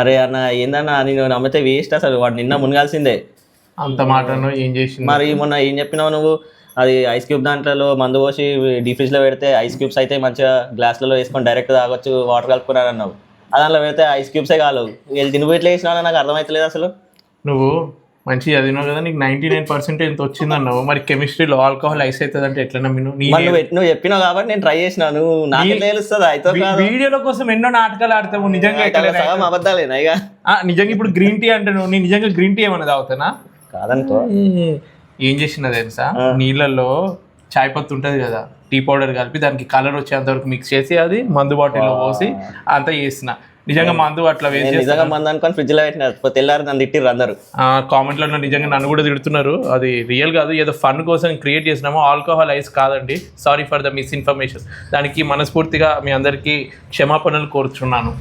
అరే అన్న ఏందన్నా నేను నమ్మితే వేస్ట్ అసలు వాడు నిన్న మునగాల్సిందే. అంత మాటను ఏం చేసింది మరి మొన్న ఏం చెప్పినావు నువ్వు? అది ఐస్ క్యూబ్ దాంట్లో మందు పోసి డీ ఫ్రిడ్జ్లో పెడితే ఐస్ క్యూబ్స్ అయితే మంచిగా గ్లాసులలో వేసుకొని డైరెక్ట్ తాగొచ్చు వాటర్ కలుపుకున్నాను అన్నావు. దాంట్లో పెడితే ఐస్ క్యూబ్సే కాలేవు వీళ్ళు తినిపోయి ఎట్లా వేసినా నాకు అర్థమవుతలేదు అసలు. నువ్వు మంచి చదివినావు కదా నీకు నైన్టీ నైన్ పర్సెంట్ ఎంత వచ్చింది అన్నావు? మరి కెమిస్ట్రీలో ఆల్కహాల్ ఐస్ అవుతుంది అంటే ఎట్లా నమ్మిను నువ్వు నువ్వు చెప్పినావు కాబట్టి నేను ట్రై చేసినాను నాకు తెలుస్తుంది? అయితే వీడియోల కోసం ఎన్నో నాటకాలు ఆడతావు నిజంగా అబద్ధాలేనా ఇక? నిజంగా ఇప్పుడు గ్రీన్ టీ అంటే నువ్వు నిజంగా గ్రీన్ టీ ఏమన్నా తాగుతానా? కాదనుకో. ఏం చేసిన తెలుసా? నీళ్ళల్లో చాయ్ పత్తి ఉంటుంది కదా టీ పౌడర్ కలిపి దానికి కలర్ వచ్చేంత వరకు మిక్స్ చేసి అది మందు బాటిల్లో పోసి అంతా చేసిన. నిజంగా మందు అట్లా వేసి నిజంగా మంది అనుకొని ఫ్రిడ్జ్లో పెట్టిన తెల్లారి నన్ను తిట్టిర్రు అందరు. కామెంట్లో నిజంగా నన్ను కూడా తిడుతున్నారు. అది రియల్ కాదు ఏదో ఫన్ కోసం క్రియేట్ చేసినామో ఆల్కహాల్ ఐస్ కాదండి. సారీ ఫర్ ద మిస్ఇన్ఫర్మేషన్ దానికి మనస్ఫూర్తిగా మీ అందరికీ క్షమాపణలు కోరుచున్నాను.